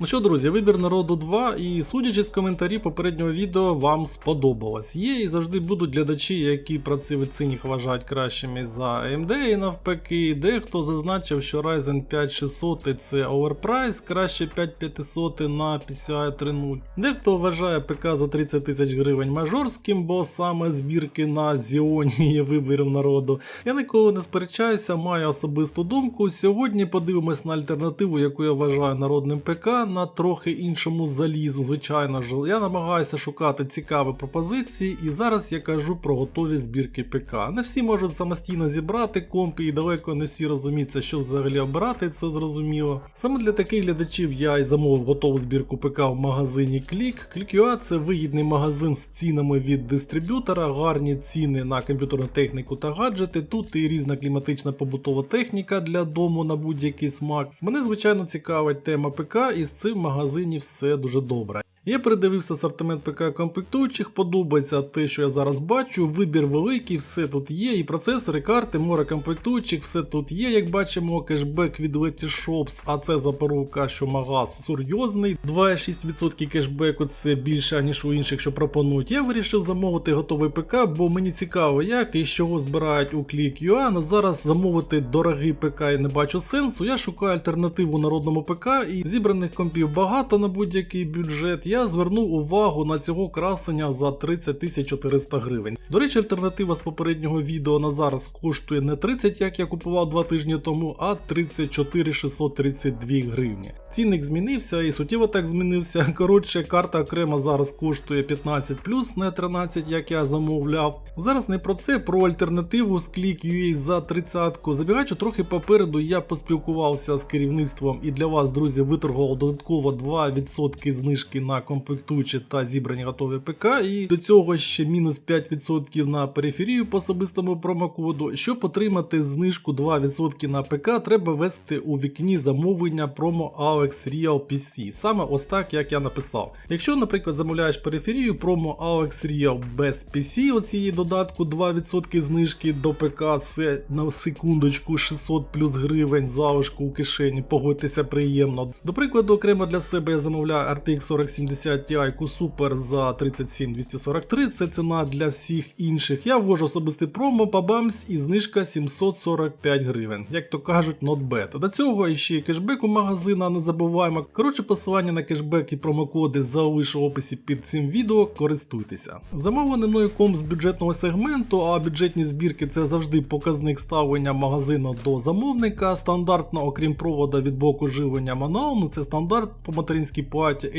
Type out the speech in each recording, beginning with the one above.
Ну що, друзі, вибір народу 2, і судячи з коментарів попереднього відео, вам сподобалось. Є і завжди будуть глядачі, які працівниці їх вважають кращими за AMD і навпаки. Дехто зазначив, що Ryzen 5 600 це оверпрайс, краще 5500 на PCI 3.0. Дехто вважає ПК за 30 тисяч гривень мажорським, бо саме збірки на Зіоні є вибором народу. Я ніколи не сперечаюся, маю особисту думку. Сьогодні подивимось на альтернативу, яку я вважаю народним ПК на трохи іншому залізу. Звичайно ж, я намагаюся шукати цікаві пропозиції, і зараз я кажу про готові збірки ПК. Не всі можуть самостійно зібрати компи, і далеко не всі розуміються, що взагалі обирати, це зрозуміло. Саме для таких глядачів я і замовив готову збірку ПК в магазині Click. Click.ua – це вигідний магазин з цінами від дистриб'ютора, гарні ціни на комп'ютерну техніку та гаджети. Тут і різна кліматична побутова техніка для дому на будь-який смак. Мене звичайно цікавить тема ПК, і з цим в магазині все дуже добре. Я передивився асортимент ПК комплектуючих, подобається те, що я зараз бачу. Вибір великий, все тут є. І процесори, карти, море комплектуючих, все тут є. Як бачимо, кешбек від Letyshops, а це запорука, що магаз серйозний. 2,6% кешбеку це більше, ніж у інших, що пропонують. Я вирішив замовити готовий ПК, бо мені цікаво, як і з чого збирають у Click.ua. Зараз замовити дорогий ПК я не бачу сенсу. Я шукаю альтернативу народному ПК і зібраних компів багато на будь-який бюджет. Я звернув увагу на цього красення за 30 400 гривень. До речі, альтернатива з попереднього відео на зараз коштує не 30, як я купував два тижні тому, а 34 632 гривні. Цінник змінився і суттєво так змінився. Коротше, карта окремо зараз коштує 15 не 13, як я замовляв. Зараз не про це, про альтернативу з Click.ua за 30-ку. Забігаючи трохи попереду, я поспілкувався з керівництвом і для вас, друзі, виторгував додатково 2% знижки на комплектуючі та зібрані готові ПК. І до цього ще мінус 5% на периферію по особистому промокоду. Щоб отримати знижку 2% на ПК, треба ввести у вікні замовлення промо AOX Real PC. Саме ось так, як я написав. Якщо, наприклад, замовляєш периферію, промо AOX Real без PC, оцієї додатку 2% знижки до ПК, це на секундочку 600 плюс гривень залишку у кишені, погодьтеся приємно. До прикладу, окремо для себе я замовляю RTX 4070 Ti Super за 37243, це ціна для всіх інших. Я ввожу особистий промо, пабамс і знижка 745 гривень. Як то кажуть, not bad. До цього ще й кешбек у магазина, не забуваємо. Коротше, посилання на кешбек і промокоди залишу в описі під цим відео, користуйтеся. Замовлений мною комп з бюджетного сегменту, а бюджетні збірки це завжди показник ставлення магазину до замовника. Стандартно, окрім провода від блоку живлення мануал, ну це стандарт по материнській платі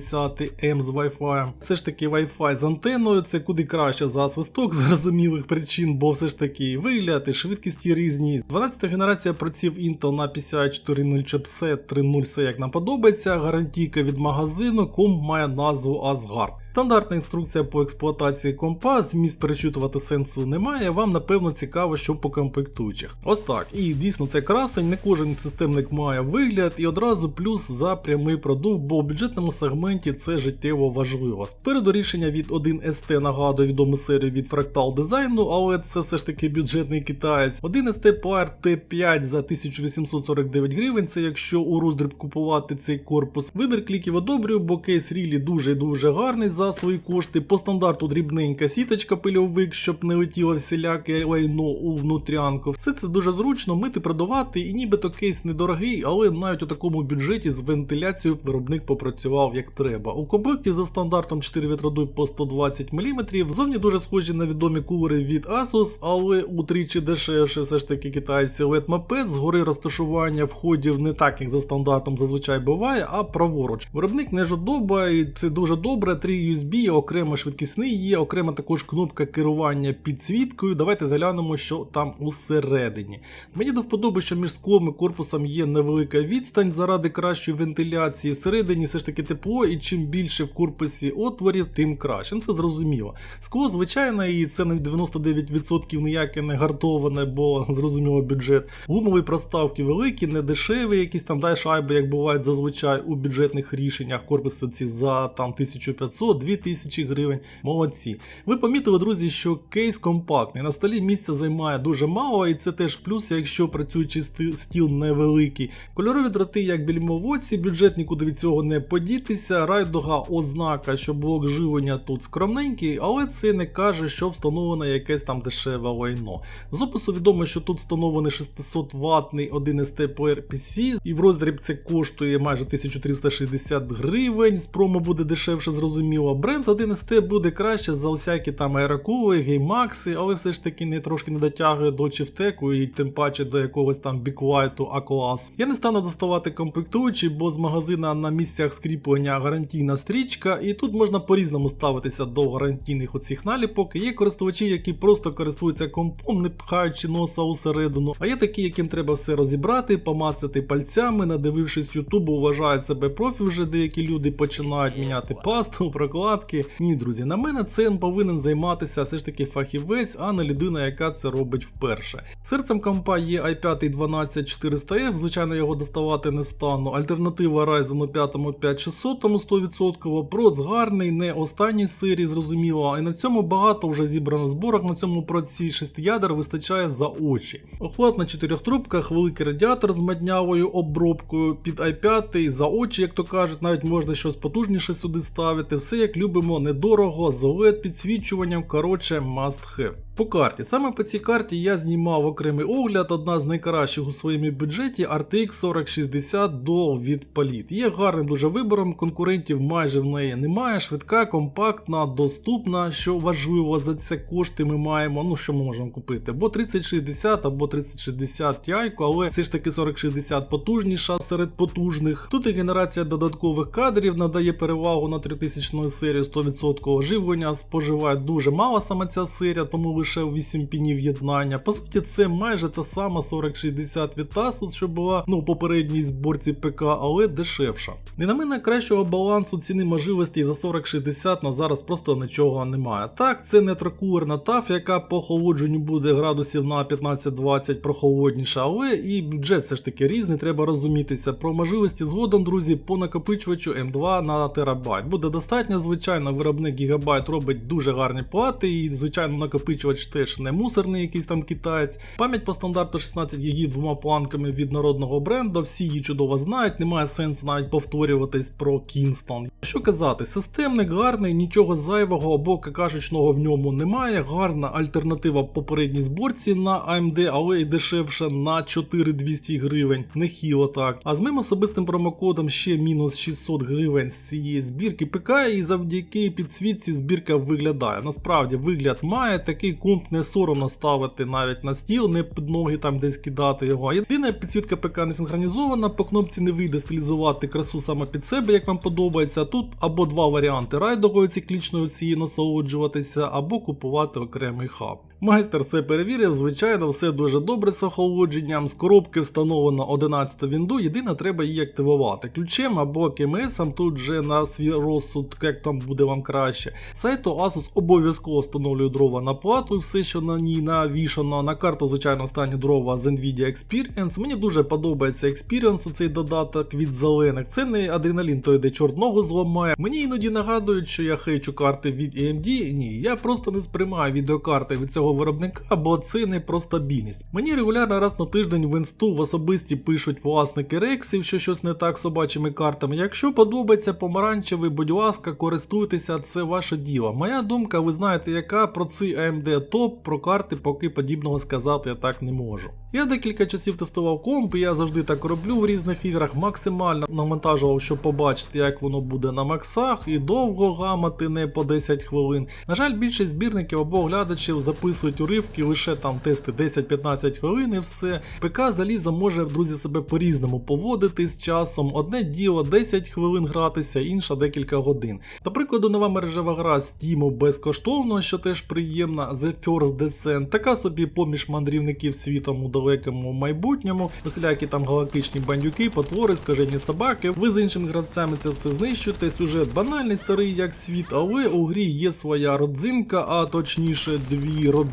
H610M з Wi-Fi. Це ж таки Wi-Fi з антеною, це куди краще за свисток з зрозумілих причин, бо все ж таки вигляд і швидкісті різні. 12-та генерація проців Intel на PCI 4.0 чипсет 3.0, все як нам подобається. Гарантійка від магазину, комп має назву Asgard. Стандартна інструкція по експлуатації компа, зміст перечитувати сенсу немає. Вам напевно цікаво, що по комплектуючих. Ось так. І дійсно це красень, не кожен системник має вигляд, і одразу плюс за прямий продукт, бо в бюджетному сегменті це життєво важливо. Спереду рішення від 1ST нагадує відому серію від Fractal дизайну, але це все ж таки бюджетний китаєць. 1ST Player T5 за 1849 гривень. Це якщо у роздріб купувати цей корпус. Вибір кліків одобрюю, бо кейс рілі дуже дуже гарний за свої кошти. По стандарту дрібненька сіточка пильовик, щоб не летіло всіляке лайно у внутрянку. Все це дуже зручно мити, продавати, і нібито кейс недорогий, але навіть у такому бюджеті з вентиляцією виробник попрацював як треба. У комплекті за стандартом 4 вітродуй по 120 мм. Зовні дуже схожі на відомі кулери від Asus, але утричі дешевше все ж таки китайці LED мопед згори розташування входів не так, як за стандартом зазвичай буває, а праворуч. Виробник не жодоба, і це дуже добре. 3 USB, окремо швидкісний є, окремо також кнопка керування підсвіткою. Давайте заглянемо, що там усередині. Мені до вподоби, що між склом і корпусом є невелика відстань заради кращої вентиляції. Всередині все ж таки тепло скло, і чим більше в корпусі отворів, тим краще. Ну це зрозуміло. Скло, звичайно, і це на 99% ніяке не гартоване, бо зрозуміло бюджет. Гумові проставки великі, не дешеві, якісь там дай шайби, як бувають зазвичай у бюджетних рішеннях. Корпуси ці за там 1500-2000 гривень. Молодці. Ви помітили, друзі, що кейс компактний. На столі місця займає дуже мало, і це теж плюс, якщо працюючий стіл невеликий. Кольорові дроти, як більмовоці, бюджет нікуди від цього не подітися. Райдуга ознака, що блок живлення тут скромненький, але це не каже, що встановлене якесь там дешеве лайно. З опису відомо, що тут встановлений 600 ватний 1 st Player PC, і в роздріб це коштує майже 1360 гривень. З промо буде дешевше, зрозуміло. Бренд 1 st буде краще за усякі там аерокули, геймакси, але все ж таки не трошки не дотягує до чифтеку і тим паче до якогось там біквайту А-клас. Я не стану доставати комплектуючі, бо з магазина на місцях скріплення гарантійна стрічка, і тут можна по-різному ставитися до гарантійних оцих наліпок. Є користувачі, які просто користуються компом, не пхаючи носа усередину. А є такі, яким треба все розібрати, помацати пальцями, надивившись Ютубу, вважають себе профі вже деякі люди починають міняти пасту, прокладки. Ні, друзі, на мене цим повинен займатися все ж таки фахівець, а не людина, яка це робить вперше. Серцем компа є i5 12400F, звичайно, його доставати не стану. Альтернатива Ryzen 5 5600 100%. Проц гарний, не останній з зрозуміло. І на цьому багато вже зібрано зборок. На цьому проці 6 ядер вистачає за очі. Охват на 4 трубках, великий радіатор з маднявою обробкою під i5, за очі, як то кажуть, навіть можна щось потужніше сюди ставити. Все як любимо, недорого, з OLED підсвічуванням, коротше, must have. По карті. Саме по цій карті я знімав окремий огляд, одна з найкращих у своєму бюджеті RTX 4060 до від Palit. Є гарним дуже вибором, конкурентів майже в неї немає. Швидка, компактна, доступна. Що важливо за це кошти ми маємо. Ну що ми можемо купити? Або 3060, або 3060 Ti, але все ж таки 4060 потужніша серед потужних. Тут і генерація додаткових кадрів надає перевагу на 3000 серію 100% оживлення. Споживає дуже мало саме ця серія, тому лише 8 пінів єднання. По суті, це майже та сама 4060 від Asus, що була ну, у попередній зборці ПК, але дешевша. Не на мене кращого балансу ціни можливостей за 4060 на зараз просто нічого немає. Так, це не трокулерна TAF, яка по охолодженню буде градусів на 15-20 прохолодніша, але і бюджет все ж таки різний, треба розумітися. Про можливості згодом, друзі, по накопичувачу М2 на терабайт. Буде достатньо, звичайно, виробник Гігабайт робить дуже гарні плати, і, звичайно, накопичувач теж не мусорний, якийсь там китаєць. Пам'ять по стандарту 16 ГБ двома планками від народного бренду, всі її чудово знають, немає сенсу навіть повторюватись про Kingston. Що казати, системник гарний, нічого зайвого або какашечного в ньому немає. Гарна альтернатива попередній зборці на AMD, але й дешевше на 4200 гривень. Нехіло так. А з моїм особистим промокодом ще мінус 600 гривень з цієї збірки ПК, і завдяки підсвітці збірка виглядає. Насправді вигляд має такий комп не соромно ставити навіть на стіл, не під ноги там десь кидати його. Єдина підсвітка ПК не синхронізована, по кнопці не вийде стилізувати красу саме під себе, як вам подобається. Тут або два варіанти райдової циклічної цієї насолоджуватися, або купувати окремий хаб. Майстер все перевірив, звичайно, все дуже добре з охолодженням. З коробки встановлено 11 вінду, єдине треба її активувати ключем або КМСом, тут вже на свій розсуд, як там буде вам краще. Сайту Asus обов'язково встановлює дрова на плату і все, що на ній навішано. На карту, звичайно, останні дрова з Nvidia Experience. Мені дуже подобається Experience, цей додаток від зелених. Це не адреналін, той де чорт ногу зламає. Мені іноді нагадують, що я хейчу карти від AMD. Ні, я просто не сприймаю відеокарти від цього виробника, бо це не про стабільність. Мені регулярно раз на тиждень в інсту в особисті пишуть власники рексів, що щось не так з собачими картами. Якщо подобається помаранчевий, будь ласка, користуйтеся, це ваше діло. Моя думка, ви знаєте, яка про ці AMD топ, про карти поки подібного сказати я так не можу. Я декілька часів тестував комп, і я завжди так роблю в різних іграх, максимально навантажував, щоб побачити, як воно буде на максах, і довго гамати не по 10 хвилин. На жаль, більшість збірників або оглядачів записують записують уривки, лише там тести 10-15 хвилин і все. ПК залізо може, друзі, себе по-різному поводити з часом. Одне діло 10 хвилин гратися, інша декілька годин. До прикладу, нова мережева гра Steam безкоштовно, що теж приємна, The First Descent, така собі поміж мандрівників світом у далекому майбутньому, усілякі там галактичні бандюки, потвори, скажені собаки. Ви з іншими гравцями це все знищуєте. Сюжет банальний, старий як світ, але у грі є своя родзинка, а точніше дві родзинки.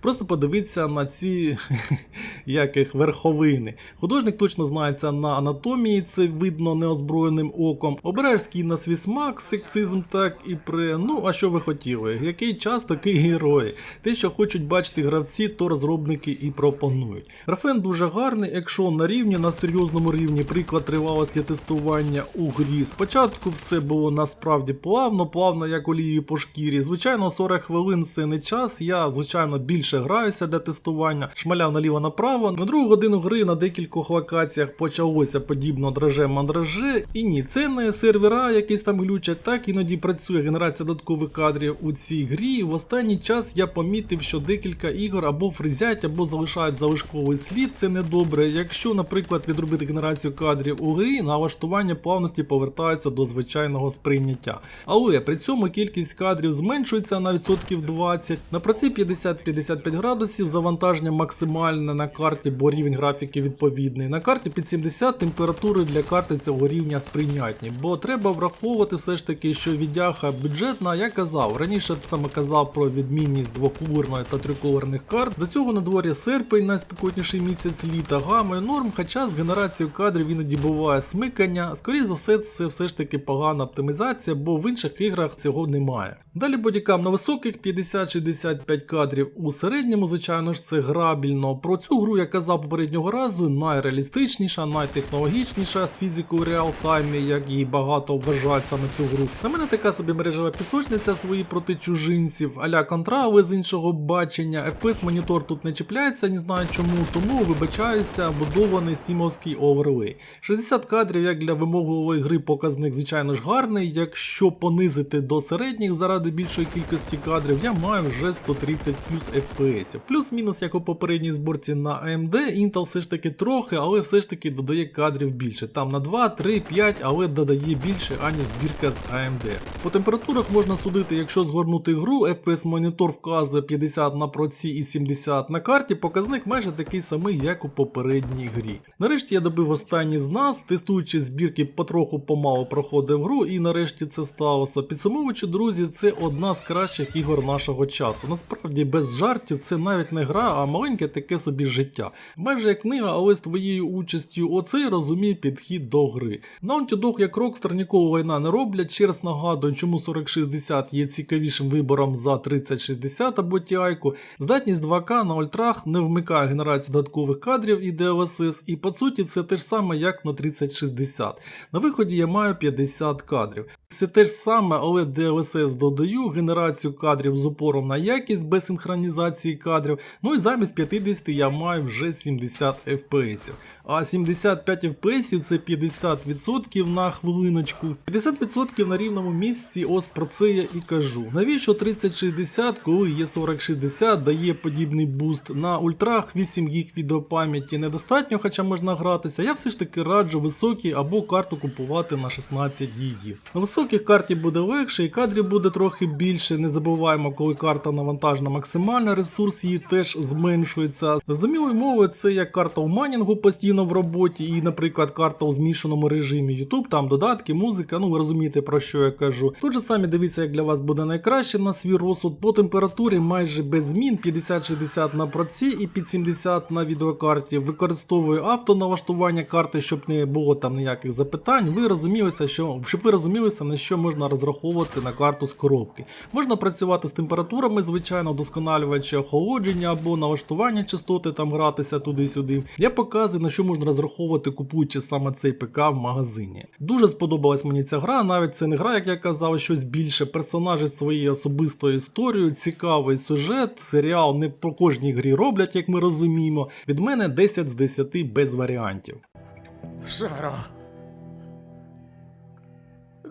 Просто подивіться на ці яких верховини. Художник точно знається на анатомії, це видно неозброєним оком. Обираєш скін на свій смак, сексизм так і при. Ну а що ви хотіли? Який час такий герой? Те, що хочуть бачити гравці, то розробники і пропонують. Графен дуже гарний, якщо на рівні, на серйозному рівні, приклад тривалості тестування у грі. Спочатку все було насправді плавно, плавно, як олією по шкірі. Звичайно, 40 хвилин це не час. Я, звичайно, більше граюся для тестування, шмаляв наліво направо. На другу годину гри на декількох локаціях почалося подібно драже мандраже. І ні, це не сервера, якісь там глючать, так іноді працює генерація додаткових кадрів у цій грі. В останній час я помітив, що декілька ігор або фризять, або залишають залишковий слід. Це недобре. Якщо, наприклад, відробити генерацію кадрів у грі, налаштування плавності повертається до звичайного сприйняття. Але при цьому кількість кадрів зменшується на відсотків 20. На проці 50-55 градусів завантаження максимальне на карті, бо рівень графіки відповідний. На карті під 70 температури для карти цього рівня сприйнятні, бо треба враховувати все ж таки, що віддяха бюджетна, я казав. Раніше саме казав про відмінність двокулерної та триколорних карт. До цього на дворі серпень, найспекотніший місяць літа, гами норм, хоча з генерацією кадрів іноді буває смикання. Скоріше за все, це все ж таки погана оптимізація, бо в інших іграх цього немає. Далі бодікам на високих 50-65 кадрів у середньому, звичайно ж, це грабільно. Про цю гру я казав попереднього разу, найреалістичніша, найтехнологічніша з фізикою реалтаймі, як її багато вважають саме цю гру. На мене така собі мережева пісочниця свої проти чужинців, аля контра, але з іншого бачення. FPS монітор тут не чіпляється, не знаю чому, тому вибачаюся, будований стімовський оверлей. 60 кадрів, як для вимогливої гри, показник, звичайно ж, гарний. Якщо понизити до середніх заради більшої кількості кадрів, я маю вже 130 плюс FPS. Плюс-мінус, як у попередній зборці на AMD, Intel все ж таки трохи, але все ж таки додає кадрів більше. Там на 2, 3, 5, але додає більше, аніж збірка з AMD. По температурах можна судити, якщо згорнути гру, FPS монітор вказує 50 на проці і 70 на карті, показник майже такий самий, як у попередній грі. Нарешті я добив останній з нас, тестуючи збірки, потроху помалу проходив гру, і нарешті це сталося. Підсумовуючи, друзі, це одна з кращих ігор нашого часу. Насправді, без жартів, це навіть не гра, а маленьке таке собі життя. Майже як книга, але з твоєю участю, оцей розумій підхід до гри. Naughty Dog як Rockstar ніколи лайна не роблять. Ще раз нагадую, чому 4060 є цікавішим вибором за 3060 або TI. Здатність 2К на ультрах не вмикає генерацію додаткових кадрів і DLSS, і по суті це те ж саме, як на 3060. На виході я маю 50 кадрів. Все те ж саме, але DLSS додаю, генерацію кадрів з упором на якість без синхронізації кадрів. Ну і замість 50 я маю вже 70 FPS. А 75 FPS це 50% на хвилиночку. 50% на рівному місці, ось про це я і кажу. Навіщо 3060, коли є 4060, дає подібний буст. На ультрах 8 гіг відеопам'яті недостатньо, хоча можна гратися. Я все ж таки раджу високі або карту купувати на 16 гігів. На високих карті буде легше і кадрів буде трохи більше. Не забуваємо, коли карта навантажена максимально, ресурс її теж зменшується. Зрозумілою мовою, це як карта у майнінгу постійно в роботі, і, наприклад, карта у змішаному режимі YouTube, там додатки, музика, ну ви розумієте про що я кажу. Тут же самі дивіться, як для вас буде найкраще на свій розсуд. По температурі майже без змін 50-60 на проці і під 70 на відеокарті. Використовую автоналаштування карти, щоб не було там ніяких запитань. Ви розумілися, що щоб ви розумілися, на що можна розраховувати на карту з коробки. Можна працювати з температурами, звичайно, вдосконалювачі охолодження або налаштування частоти, там гратися туди-сюди. Я показую, на що можна розраховувати, купуючи саме цей ПК в магазині. Дуже сподобалась мені ця гра, навіть це не гра, як я казав, щось більше. Персонажі своєю особистою історією, цікавий сюжет, серіал не по кожній грі роблять, як ми розуміємо. Від мене 10 з 10 без варіантів. Шаро.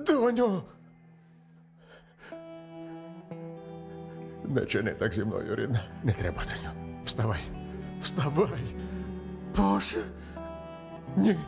Доню. Не чини так зі мною, рідна. Не треба доню. Вставай. Вставай. Боже. Ні.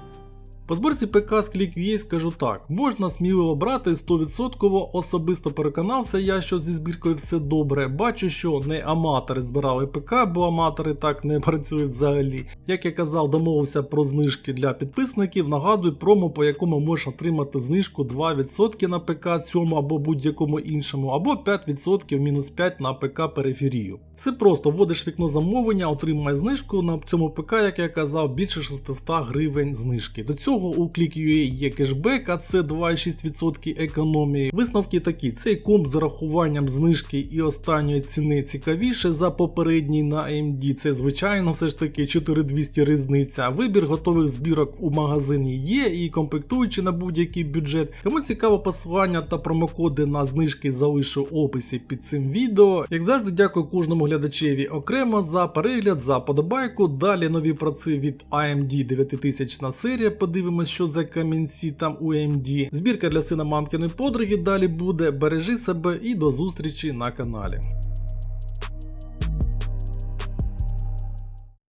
По зборці ПК з ClickVA скажу так: можна сміливо брати 100%, особисто переконався я, що зі збіркою все добре. Бачу, що не аматори збирали ПК, бо аматори так не працюють взагалі. Як я казав, домовився про знижки для підписників. Нагадую промо, по якому можеш отримати знижку 2% на ПК цьому або будь-якому іншому, або 5% мінус 5 на ПК периферію. Все просто вводиш вікно замовлення, отримай знижку на цьому ПК, як я казав, більше 600 гривень знижки. До цього у Click.ua є кешбек, а це 2,6% економії. Висновки такі: цей комп з урахуванням знижки і останньої ціни цікавіше за попередній на AMD. Це звичайно все ж таки 4200 різниця. Вибір готових збірок у магазині є і комплектуючи на будь-який бюджет. Кому цікаво посилання та промокоди на знижки залишу в описі під цим відео. Як завжди, дякую кожному глядачеві окремо за перегляд, за подобайку. Далі нові праці від AMD 9000 серія. Подивимось, що за камінці там у AMD. Збірка для сина мамкиної подруги далі буде. Бережи себе і до зустрічі на каналі.